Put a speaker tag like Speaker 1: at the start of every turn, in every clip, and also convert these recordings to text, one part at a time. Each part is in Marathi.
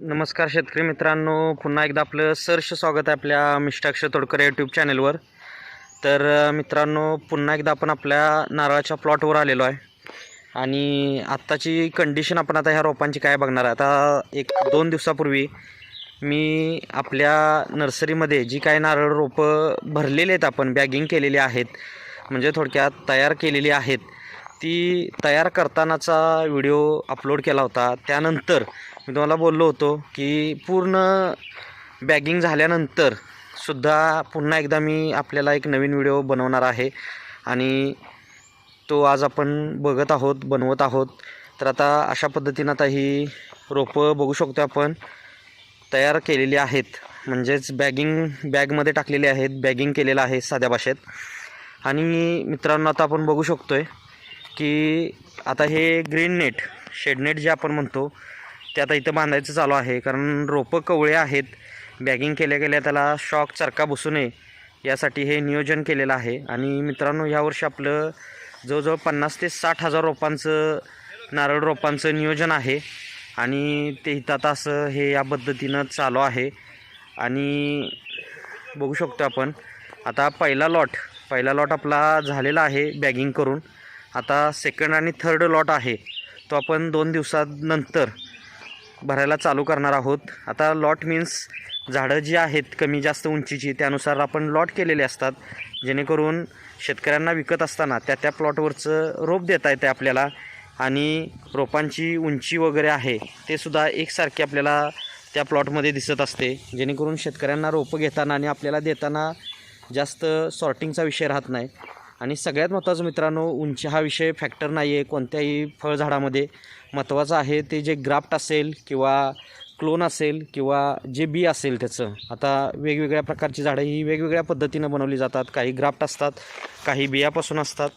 Speaker 1: नमस्कार शेतकरी मित्रांनो पुन्हा एकदा आपलं सहर्ष स्वागत आहे आपल्या मिष्टाक्ष तोडकर यूट्यूब चॅनलवर तर मित्रांनो पुन्हा एकदा आपण आपल्या नारळाच्या प्लॉटवर आलेलो आहे. आणि आत्ताची कंडिशन आपण आता ह्या रोपांची काय बघणार आहे? आता एक दोन दिवसापूर्वी मी आपल्या नर्सरीमध्ये जी काय नारळ रोपं भरलेली आहेत आपण बॅगिंग केलेली आहेत म्हणजे थोडक्यात तयार केलेली आहेत ती तयार करतानाचा व्हिडिओ अपलोड केला होता. त्यानंतर मी तुम्हाला बोललो होतो की पूर्ण बॅगिंग झाल्यानंतर सुद्धा पुन्हा एकदा मी आपल्याला एक नवीन व्हिडिओ बनवणार आहे. आणि तो आज आपण बघत आहोत बनवत आहोत. तर आता अशा पद्धतीनं आता ही रोपं बघू शकतो आपण. तयार केलेली आहेत. म्हणजेच बॅगिंग बॅगमध्ये टाकलेले आहेत. बॅगिंग केलेलं आहे साध्या भाषेत. आणि मित्रांनो आता आपण बघू शकतो आहे की आता हे ग्रीन नेट शेडनेट जे आपण म्हणतो ते आता इथं बांधायचं चालू आहे. कारण रोपं कवळे आहेत. बॅगिंग केल्या गेल्या त्याला शॉक चरका बसू नये यासाठी हे नियोजन केलेलं आहे. आणि मित्रांनो यावर्षी आपलं जवळजवळ पन्नास ते साठ हजार रोपांचं नारळ रोपांचं नियोजन आहे. आणि ते हितात असं हे या पद्धतीनं चालू आहे. आणि बघू शकतो आपण आता पहिला लॉट पहिला लॉट आपला झालेला आहे बॅगिंग करून. आता सेकंड आणि थर्ड लॉट आहे. तो आपण दोन दिवसानंतर भरायला चालू करणार आहोत. आता लॉट मीन्स झाडं जी आहेत कमी जास्त उंचीची त्यानुसार आपण लॉट केलेले असतात. जेणेकरून शेतकऱ्यांना विकत असताना त्या त्या प्लॉटवरचं रोप देता येते आपल्याला. आणि रोपांची उंची वगैरे आहे ते सुद्धा एकसारखी आपल्याला त्या प्लॉटमध्ये दिसत असते. जेणेकरून शेतकऱ्यांना रोपं घेताना आणि आपल्याला देताना जास्त सॉर्टिंगचा विषय राहत नाही. आणि सगळ्यात महत्त्वाचं मित्रांनो उंची हा विषय फॅक्टर नाही आहे कोणत्याही फळझाडामध्ये महत्त्वाचं आहे ते जे ग्राफ्ट असेल किंवा क्लोन असेल किंवा जे बी असेल त्याचं. आता वेगवेगळ्या प्रकारची झाडं ही वेगवेगळ्या पद्धतीनं बनवली जातात. काही ग्राफ्ट असतात काही बियापासून असतात.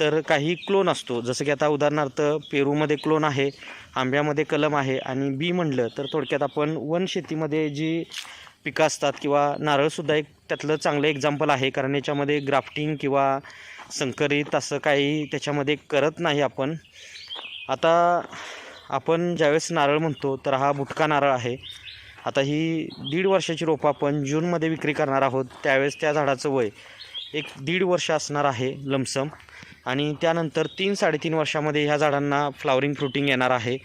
Speaker 1: तर काही क्लोन असतो. जसं की आता उदाहरणार्थ पेरूमध्ये क्लोन आहे आंब्यामध्ये कलम आहे आणि बी म्हणलं तर थोडक्यात आपण वन शेतीमध्ये जी पिकं असतात किंवा नारळसुद्धा एक त्यातलं चांगलं एक्झाम्पल आहे कारण याच्यामध्ये ग्राफ्टिंग किंवा संकरित असं काही त्याच्यामध्ये करत नाही आपण. आता आपण ज्यावेळेस नारळ म्हणतो तर हा बुटका नारळ आहे. आता ही दीड वर्षाची रोपं आपण जूनमध्ये विक्री करणार आहोत त्यावेळेस त्या झाडाचं वय एक दीड वर्ष असणार आहे लमसम. आणि त्यानंतर तीन साडेतीन वर्षामध्ये ह्या झाडांना फ्लावरिंग फ्रुटिंग येणार आहे.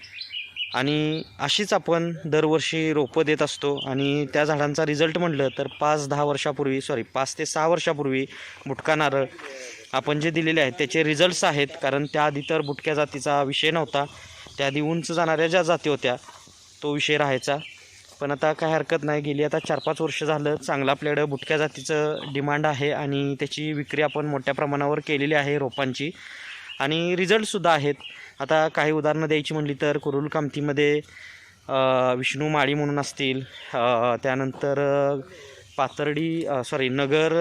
Speaker 1: आणि अशीच आपण दरवर्षी रोपं देत असतो आणि त्या झाडांचा रिझल्ट म्हटलं तर पाच दहा वर्षापूर्वी सॉरी पाच ते सहा वर्षापूर्वी बुटका नारळ आपण जे दिलेले आहेत त्याचे रिझल्ट्स आहेत. कारण त्याआधी तर बुटक्या जातीचा विषय नव्हता. त्याआधी उंच जाणाऱ्या ज्या जाती होत्या तो विषय राहायचा. पण आता काय हरकत नाही. गेली आता चार पाच वर्ष झालं चांगलं आपल्याकडं बुटक्या जातीचं डिमांड आहे आणि त्याची विक्री आपण मोठ्या प्रमाणावर केलेली आहे रोपांची. आणि रिझल्टसुद्धा आहेत. आता काही उदाहरणं द्यायची म्हणली तर कुरुल कामतीमध्ये विष्णू माळी म्हणून असतील त्यानंतर पातर्डी सॉरी नगर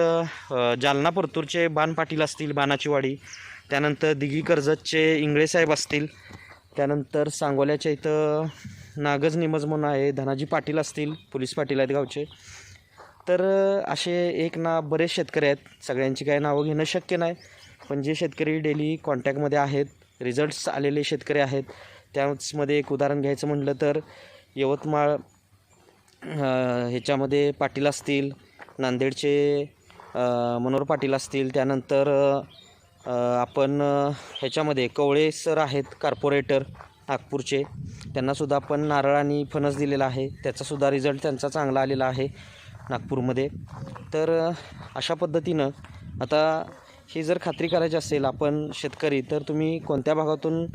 Speaker 1: जालना परतूरचे बाण पाटील असतील बाणाची वाडी त्यानंतर दिघी कर्जतचे इंगळे साहेब असतील त्यानंतर सांगोल्याच्या इथं नागज निमज म्हणून आहे धनाजी पाटील असतील पोलीस पाटील आहेत गावचे. तर असे एक ना बरेच शेतकरी आहेत सगळ्यांची काही नावं घेणं शक्य नाही पण जे शेतकरी डेली कॉन्टॅक्टमध्ये आहेत रिझल्ट्स आलेले शेतकरी आहेत. त्याचमध्ये एक उदाहरण घ्यायचं म्हटलं तर यवतमाळ ह्याच्यामध्ये पाटील असतील नांदेडचे मनोहर पाटील असतील त्यानंतर आपण ह्याच्यामध्ये कवळे सर आहेत कार्पोरेटर नागपूरचे. त्यांनासुद्धा आपण नारळ आणि फणस दिलेला आहे. त्याचासुद्धा रिझल्ट त्यांचा चांगला आलेला आहे नागपूरमध्ये. तर अशा पद्धतीनं आता ही जर खात्री करायची असेल आपण शेतकरी तर तुम्ही कोणत्या भागातून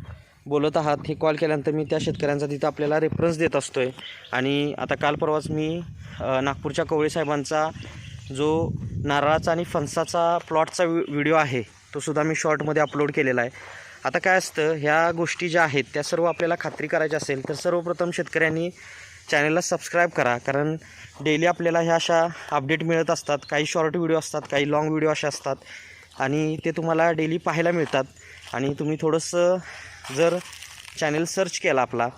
Speaker 1: बोलत आहात हे कॉल केल्यानंतर मी त्या शेतकऱ्यांचा तिथं आपल्याला रेफरन्स देत असतो आहे आणि आता काल परवाच मी नागपूरच्या कवळे साहेबांचा जो नारळाचा आणि फणसाचा प्लॉटचा व्हि व्हिडिओ आहे तो सुद्धा मी शॉर्टमध्ये अपलोड केलेला आहे. आता काय असतं ह्या गोष्टी ज्या आहेत त्या सर्व आपल्याला खात्री करायची असेल तर सर्वप्रथम शेतकऱ्यांनी चॅनलला सबस्क्राईब करा. कारण डेली आपल्याला ह्या अशा अपडेट मिळत असतात काही शॉर्ट व्हिडिओ असतात काही लाँग व्हिडिओ असे असतात. आणि ते तुम्हाला डेली पाहायला मिळतात. आणि तुम्ही थोडंसं जर चॅनल सर्च केला आपला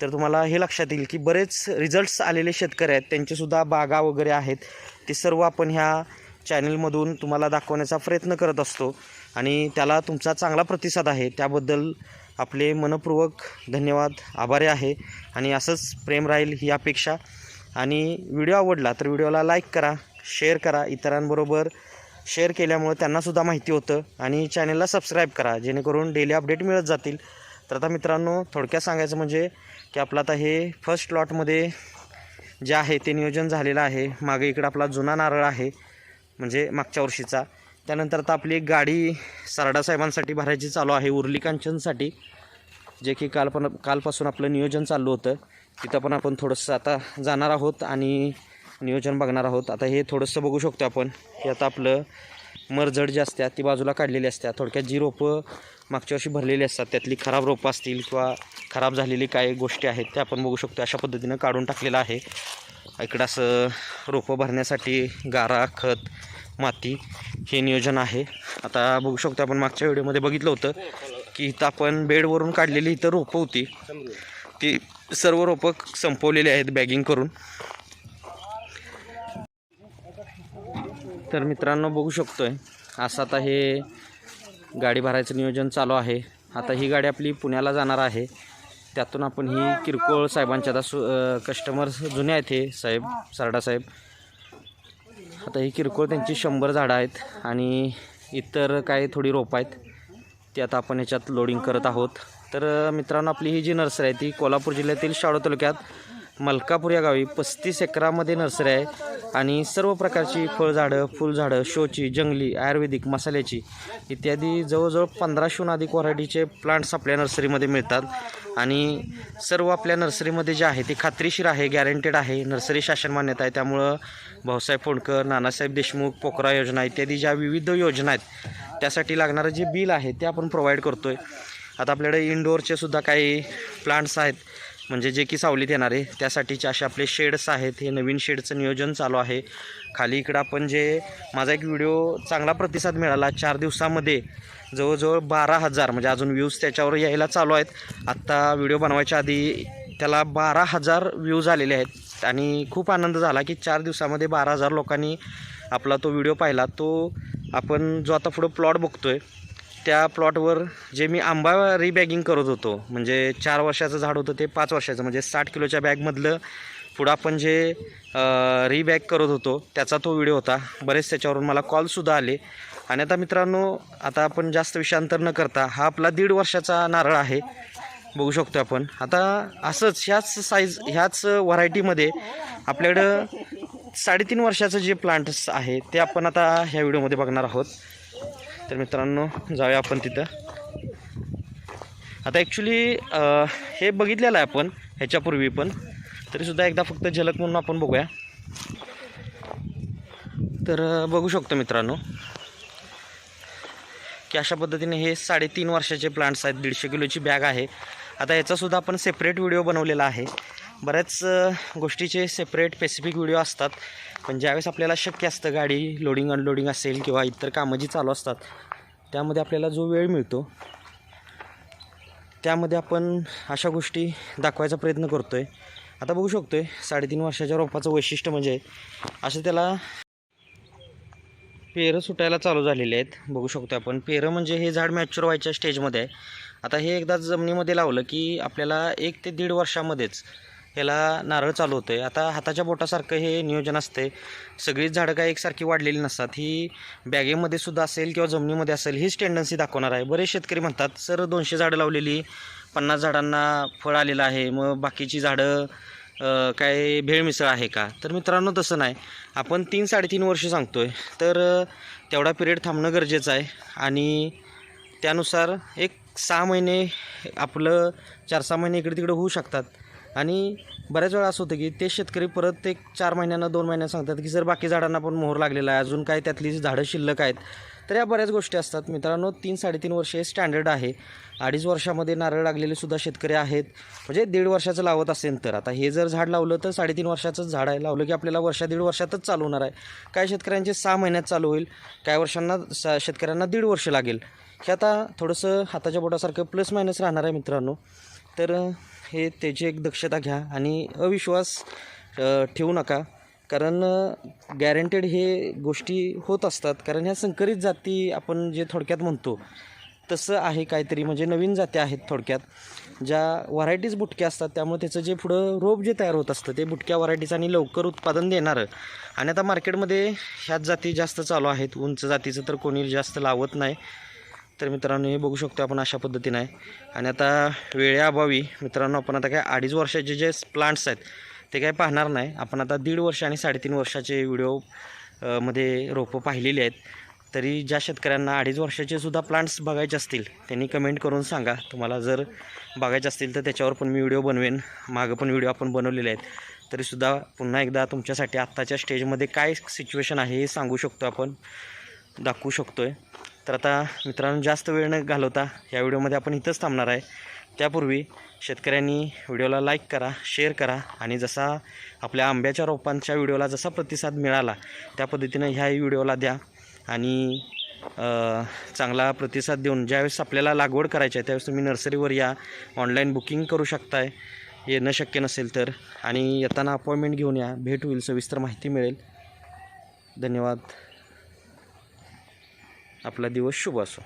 Speaker 1: तर तुम्हाला हे लक्षात येईल की बरेच रिझल्ट्स आलेले शेतकरी आहेत. त्यांचेसुद्धा बागा वगैरे आहेत. ते सर्व आपण ह्या चॅनलमधून तुम्हाला दाखवण्याचा प्रयत्न करत असतो. आणि त्याला तुमचा चांगला प्रतिसाद आहे. त्याबद्दल आपले मनपूर्वक धन्यवाद आभारी आहे. आणि असंच प्रेम राहील ही अपेक्षा. आणि व्हिडिओ आवडला तर व्हिडिओला लाईक करा शेअर करा. इतरांबरोबर शेअर केल्यामुळं त्यांनासुद्धा माहिती होतं आणि चॅनलला सबस्क्राईब करा जेणेकरून डेली अपडेट मिळत जातील. तर आता मित्रांनो थोडक्यात सांगायचं म्हणजे की आपलं आता हे फर्स्ट लॉटमध्ये जे आहे ते नियोजन झालेलं आहे. मागे इकडं आपला जुना नारळ आहे म्हणजे मागच्या वर्षीचा. त्यानंतर आता आपली एक गाडी सरडा साहेबांसाठी भरायची चालू आहे उर्ली कांचनसाठी जे की काल पण कालपासून आपलं नियोजन चाललं होतं. तिथं पण आपण थोडंसं आता जाणार आहोत आणि नियोजन बघणार आहोत. आता हे थोडंसं बघू शकतो आपण हे आता आपलं मरझड जे असतात ती बाजूला काढलेली असतात. थोडक्यात जी रोपं मागच्या वर्षी भरलेली असतात त्यातली खराब रोपं असतील किंवा खराब झालेली काही गोष्टी आहेत त्या आपण बघू शकतो. अशा पद्धतीनं काढून टाकलेलं आहे. इकडं असं रोपं भरण्यासाठी गारा खत माती हे नियोजन आहे. आता बघू शकतो आपण मागच्या व्हिडिओमध्ये बघितलं होतं की इथं आपण बेडवरून काढलेली इथं रोपं होती. ती सर्व रोपं संपवलेली आहेत बॅगिंग करून. तर मित्रांनो बघू शकतो आहे असं आता हे गाडी भरायचं नियोजन चालू आहे. आता ही गाडी आपली पुण्याला जाणार आहे. त्यातून आपण ही किरकोळ साहेबांच्या आता सु कस्टमर जुने आहेत हे साहेब सारडा साहेब. आता ही किरकोळ त्यांची शंभर झाडं आहेत आणि इतर काही थोडी रोपं आहेत. ती आता आपण याच्यात लोडिंग करत आहोत. तर मित्रांनो आपली ही जी नर्सरी आहे ती कोल्हापूर जिल्ह्यातील शाळो तालुक्यात मलकापूर या गावी पस्तीस एकरामध्ये नर्सरी आहे आणि सर्व प्रकारची फळझाडं फुलझाडं शोची जंगली आयुर्वेदिक मसाल्याची इत्यादी जवळजवळ पंधराशेहून अधिक व्हरायटीचे प्लांट्स आपल्या नर्सरीमध्ये मिळतात. आणि सर्व आपल्या नर्सरीमध्ये जे आहे ते खात्रीशीर आहे गॅरंटेड आहे नर्सरी शासन मान्यता आहे. त्यामुळं भाऊसाहेब फोंडकर नानासाहेब देशमुख पोखरा योजना इत्यादी ज्या विविध योजना आहेत त्यासाठी लागणारं जे बिल आहे ते आपण प्रोव्हाइड करतो आहे आता आपल्याकडे इंडोअरचे सुद्धा काही प्लांट्स आहेत. म्हणजे जे की सावलीत येणार आहे त्यासाठीचे असे आपले शेड्स आहेत हे नवीन शेडचं नियोजन चालू आहे. खाली इकडं आपण जे माझा एक व्हिडिओ चांगला प्रतिसाद मिळाला. चार दिवसामध्ये जवळजवळ बारा हजार म्हणजे अजून व्ह्यूज त्याच्यावर यायला चालू आहेत. आत्ता व्हिडिओ बनवायच्या आधी त्याला बारा हजार व्ह्यूज आलेले आहेत. आणि खूप आनंद झाला की चार दिवसामध्ये बारा हजार लोकांनी आपला तो व्हिडिओ पाहिला. तो आपण जो आता पुढं प्लॉट बघतो आहे त्या प्लॉटवर जे मी आंबा रिबॅगिंग करत होतो म्हणजे चार वर्षाचं झाड होतं ते पाच वर्षाचं म्हणजे साठ किलोच्या बॅगमधलं पुढं आपण जे रिबॅग करत होतो त्याचा तो व्हिडिओ होता. बरेच त्याच्यावरून मला कॉलसुद्धा आले. आणि आता मित्रांनो आता आपण जास्त विषांतर न करता हा आपला दीड वर्षाचा नारळ आहे. बघू शकतो आपण. आता असंच ह्याच साईज ह्याच व्हरायटीमध्ये आपल्याकडं साडेतीन वर्षाचं जे प्लांट्स आहे ते आपण आता ह्या व्हिडिओमध्ये बघणार आहोत. तर मित्रांनो जाऊया आपण तिथं. आता ॲक्च्युली हे बघितलेलं आहे आपण ह्याच्यापूर्वी पण. तरीसुद्धा एकदा फक्त झलक म्हणून आपण बघूया. तर बघू शकतो मित्रांनो की अशा पद्धतीने हे साडेतीन वर्षाचे प्लांट्स आहेत दीडशे किलोची बॅग आहे. आता याचासुद्धा आपण सेपरेट व्हिडिओ बनवलेला आहे. बऱ्याच गोष्टीचे सेपरेट स्पेसिफिक व्हिडिओ असतात. पण ज्यावेळेस आपल्याला शक्य असतं गाडी लोडिंग अनलोडिंग असेल किंवा इतर कामं जी चालू असतात त्यामध्ये आपल्याला जो वेळ मिळतो त्यामध्ये आपण अशा गोष्टी दाखवायचा प्रयत्न करतो आहे आता बघू शकतो आहे साडेतीन वर्षाच्या रोपाचं वैशिष्ट्य म्हणजे असं त्याला पेरं सुटायला चालू झालेले आहेत. बघू शकतो आपण. पेरं म्हणजे हे झाड मॅच्युअर व्हायच्या स्टेजमध्ये आहे. आता हे एकदा जमिनीमध्ये लावलं की आपल्याला एक ते दीड वर्षामध्येच याला नारळ चालू होतं आहे आता हाताच्या बोटासारखं हे नियोजन असते सगळीच झाडं काय एकसारखी वाढलेली नसतात. ही बॅगेमध्ये सुद्धा असेल किंवा जमिनीमध्ये असेल हीच टेंडन्सी दाखवणार आहे. बरेच शेतकरी म्हणतात सर दोनशे झाडं लावलेली पन्नास झाडांना फळ आलेलं आहे मग बाकीची झाडं काय भेळ मिसळ आहे का? तर मित्रांनो तसं नाही. आपण तीन साडेतीन वर्ष सांगतो आहे तर तेवढा पिरियड थांबणं गरजेचं आहे. आणि त्यानुसार एक सहा महिने आपलं चार सहा महिने इकडे तिकडे होऊ शकतात. आणि बऱ्याच वेळा असं होतं की ते शेतकरी परत एक चार महिन्यांना दोन महिन्यात सांगतात की जर बाकी झाडांना पण मोहर लागलेला आहे. अजून काय त्यातली झाडं शिल्लक आहेत? तर या बऱ्याच गोष्टी असतात. मित्रांनो तीन साडेतीन वर्ष हे स्टँडर्ड आहे. अडीच वर्षामध्ये नारळ लागलेले सुद्धा शेतकरी आहेत. म्हणजे दीड वर्षाचं लावत असेल तर. आता हे जर झाड लावलं तर साडेतीन वर्षाचंच झाड आहे. लावलं की आपल्याला वर्षा दीड वर्षातच चालू होणार आहे. काही शेतकऱ्यांचे सहा महिन्यात चालू होईल काही वर्षांना सा शेतकऱ्यांना दीड वर्ष लागेल. हे आता थोडंसं हाताच्या बोटासारखं प्लस मायनस राहणार आहे मित्रांनो. तर हे त्याची एक दक्षता घ्या आणि अविश्वास ठेवू नका. कारण गॅरंटेड हे गोष्टी होत असतात. कारण ह्या संकरित जाती आपण जे थोडक्यात म्हणतो तसं आहे काहीतरी. म्हणजे नवीन जाती आहेत थोडक्यात ज्या व्हरायटीज बुटक्या असतात. त्यामुळे त्याचं जे पुढं रोप जे तयार होत असतं ते बुटक्या व्हरायटीज आणि लवकर उत्पादन देणारं. आणि आता मार्केटमध्ये ह्याच जाती जास्त चालू आहेत. उंच जातीचं तर कोणी जास्त लावत नाही. तर मित्रांनो हे बघू शकतो आपण अशा पद्धतीने आहे. आणि आता वेळेअभावी मित्रांनो आपण आता काय अडीच वर्षाचे जे प्लांट्स आहेत ते काय पाहणार नाही. आपण आता दीड वर्ष आणि साडेतीन वर्षाचे व्हिडिओमध्ये रोपं पाहिलेली आहेत. तरी ज्या शेतकऱ्यांना अडीच वर्षाचे सुद्धा प्लांट्स बघायचे असतील त्यांनी कमेंट करून सांगा. तुम्हाला जर बघायचे असतील तर त्याच्यावर पण मी व्हिडिओ बनवेन. मागं पण व्हिडिओ आपण बनवलेले आहेत. तरीसुद्धा पुन्हा एकदा तुमच्यासाठी आत्ताच्या स्टेजमध्ये काय सिच्युएशन आहे हे सांगू शकतो आपण दाखवू शकतो आहे तर आता मित्रांनो जास्त वेळ न घालवता या व्हिडिओमध्ये आपण इथंच थांबणार आहे. त्यापूर्वी शेतकऱ्यांनी व्हिडिओला लाईक करा शेअर करा आणि जसा आपल्या आंब्याच्या रोपांच्या व्हिडिओला जसा प्रतिसाद मिळाला त्या पद्धतीनं ह्याही व्हिडिओला द्या आणि चांगला प्रतिसाद देऊन ज्यावेळेस आपल्याला लागवड करायची आहे त्यावेळेस तुम्ही नर्सरीवर या ऑनलाईन बुकिंग करू शकताय येणं शक्य नसेल तर. आणि येताना अपॉइंटमेंट घेऊन या भेट होईल सविस्तर माहिती मिळेल. धन्यवाद. आपला दिवस शुभ असो.